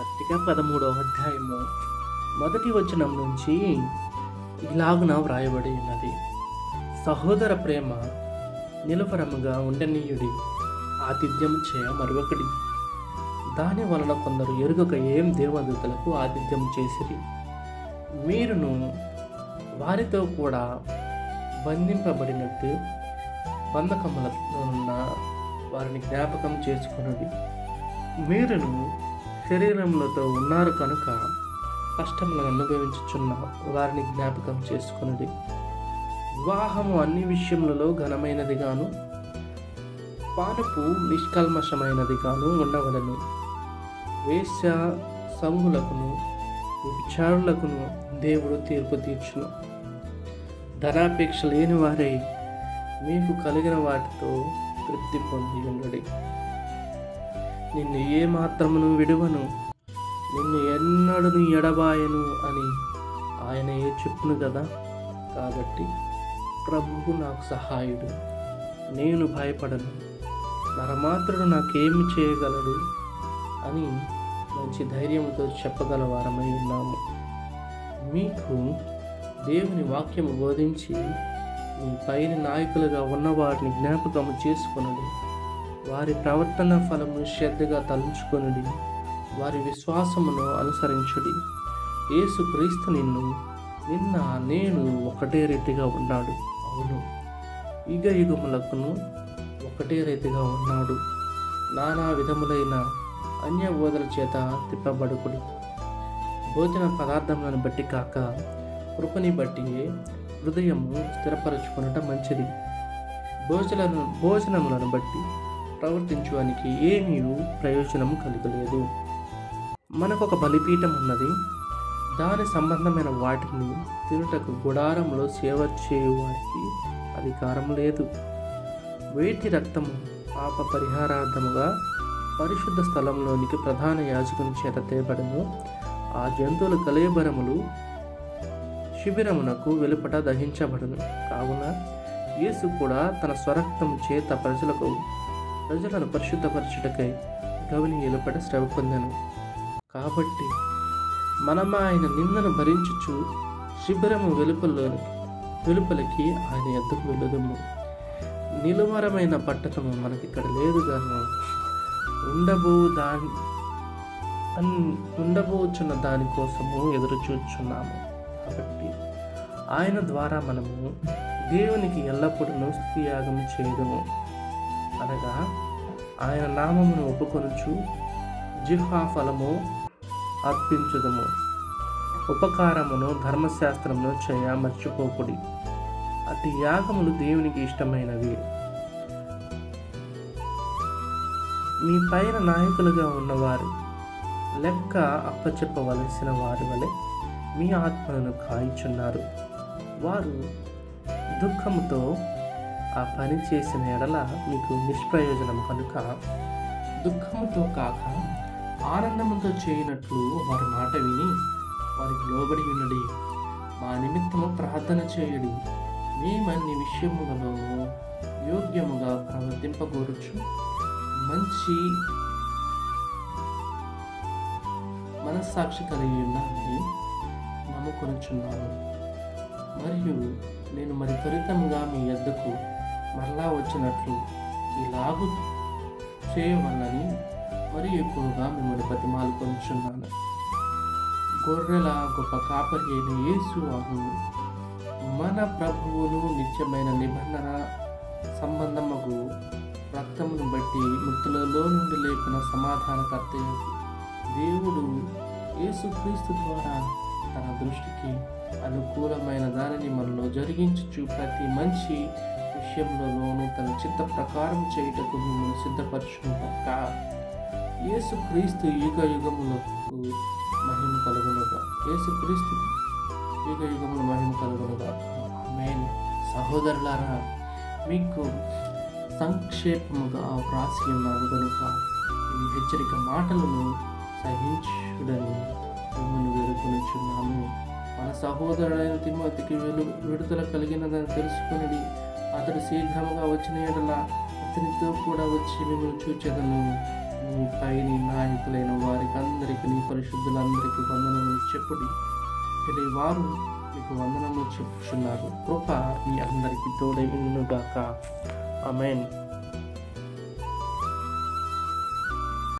పత్రిక పదమూడవ అధ్యాయము మొదటి వచనం నుంచి ఇలాగున వ్రాయబడి ఉన్నది. సహోదర ప్రేమ నిలవరముగా ఉండనీయుడి ఆతిథ్యం చేయ మరొకటి దాని వలన కొందరు ఎరుగక ఏం దేవదూతలకు ఆతిథ్యం చేసిరి. మీరును వారితో కూడా బంధింపబడినట్టు బంధకములలో ఉన్న వారిని జ్ఞాపకం చేసుకున్నది మీరును శరీరములతో ఉన్నారు కనుక కష్టములను అనుభవించుచున్న వారిని జ్ఞాపకం చేసుకున్నది వివాహము అన్ని విషయములలో ఘనమైనది గాను పానుపు నిష్కల్మషమైనది గాను ఉండవలను. వేశ్య సంగులకును విచారులకును దేవుడు తీర్పు తీర్చును. ధనాపేక్ష లేని వారై మీకు కలిగిన వాటితో తృప్తి పొంది ఉండడి. నిన్ను ఏ మాత్రమును విడువను? నిన్ను ఎన్నడను ఎడబాయను అని ఆయన ఏ చెప్పును కదా? కాబట్టి ప్రభువు నాకు సహాయుడు. నేను భయపడను. నరమాత్రుడు నాకేమి చేయగలడు? అని మంచి ధైర్యంతో చెప్పగల వారమై ఉన్నాము. మీకు దేవుని వాక్యము బోధించి మీ పైన నాయకులుగా ఉన్నవారిని జ్ఞాపకము చేసుకొనడి. వారి ప్రవర్తన ఫలము శ్రద్ధగా తలంచుకొనుడి. వారి విశ్వాసమును అనుసరించుడి. యేసు క్రీస్తు నిన్ను నిన్న నేను ఒకటే రీతిగా ఉన్నాడు. అవును. యుగ యుగములకును ఒకటే రీతిగా ఉన్నాడు. నానా విధములైన అన్య బోధల చేత తిప్పబడుకుడి. భోజన పదార్థములను బట్టి కాక కృపని బట్టి హృదయము స్థిరపరచుకొనట మంచిది. భోజనము భోజనములను బట్టి ప్రవర్తించడానికి ఏమీ ప్రయోజనం కలగలేదు. మనకు ఒక బలిపీఠం ఉన్నది. దాని సంబంధమైన వాటిని తినుటకు గుడారంలో సేవ చేయువారికి అధికారం లేదు. వేటి రక్తము పాప పరిహారార్థముగా పరిశుద్ధ స్థలంలోనికి ప్రధాన యాజకుని చేత తేబడము ఆ జంతువుల కలేబరములు శిబిరమునకు వెలుపట దహించబడను. కావున యేసు కూడా తన స్వరక్తము చేత ప్రజలకు ప్రజలను పరిశుద్ధపరచుటకై గవిని వెలుపట శ్రమ పొందాను. కాబట్టి మనం ఆయన నిందను భరించుచు శిబిరము వెలుపల్లోనికి వెలుపలికి ఆయన ఎద్దకు వెళ్ళదము. నిలువరమైన పట్టణము మనకి ఇక్కడ లేదు గాను ఉండబో దాని ఉండబోచున్న దానికోసము ఎదురు చూచున్నాము కాబట్టి ఆయన ద్వారా మనము దేవునికి ఎల్లప్పుడూ స్థుతియాగం చేయడము అనగా ఆయన నామమును ఒప్పుకొనుచు జిహ్వా ఫలము అర్పించుదము. ఉపకారమును ధర్మశాస్త్రమును చేయ మర్చిపోకుడి. అతి యాగములు దేవునికి ఇష్టమైనవి. మీ పైన నాయకులుగా ఉన్నవారు లెక్క అప్పచెప్పవలసిన వారి వలె మీ ఆత్మలను కాయిచున్నారు. వారు దుఃఖముతో ఆ పని చేసిన ఎడల మీకు నిష్ప్రయోజనం కనుక దుఃఖముతో కాక ఆనందముతో చేయనట్లు వారి మాట విని వారికి లోబడి ఉన్నది మా నిమిత్తము ప్రార్థన చేయుడి. మేమన్ని విషయములలో యోగ్యముగా ప్రవర్తింపగోరుచు. మంచి మనస్సాక్షి కలిగి ఉన్నామని నమ్ముకొనుచున్నాను. మరియు నేను మరి త్వరితంగా మీ ఎద్దకు మరలా వచ్చినట్లు ఇలాగు చేయవలని మరి ఎక్కువగా మిమ్మల్ని బతిమాలు కొంచున్నాను గొర్రెల గొప్ప కాపరి అయిన యేసు మన ప్రభువును నిత్యమైన నిబంధన సంబంధముకు రక్తమును బట్టి మృతులలో నుండి లేపిన సమాధానకర్త దేవుడు యేసుక్రీస్తు ద్వారా తన దృష్టికి అనుకూలమైన దానిని మనలో జరిగించుచు ప్రతి మంచి విషయంలోనూ తన చిత్త ప్రకారం చేయుటకు మిమ్మల్ని సిద్ధపరచుకుంటాక యేసు క్రీస్తు యుగ యుగములకు మహిమ కలుగునుగా. యేసుక్రీస్తు యుగ యుగముల మహిమ కలుగునుగా. మెయిన్ సహోదరులారా మీకు సంక్షేపముగా వ్రాసి ఉన్నాను కనుక ఈ హెచ్చరిక మాటలను సహించుడని మిమ్మల్ని వేడుకొనిచున్నాము. మన సహోదరుడైన తిమ్మతికి వెలు విడుదల కలిగినదని తెలుసుకుని అతడు శీఘ్రముగా వచ్చిన ఎడల అతనితో కూడా వచ్చి మిమ్మల్ని చూచెదను. మీ పైని నాయకులైన వారికి అందరికీ నీ పరిశుద్ధులందరికీ వందనములు చెప్పుడి. తెలియవారు మీకు వందనములు చెప్పుచున్నారు. కృప మీ అందరికీ తోడై ఉండుగాక ఆమెన్.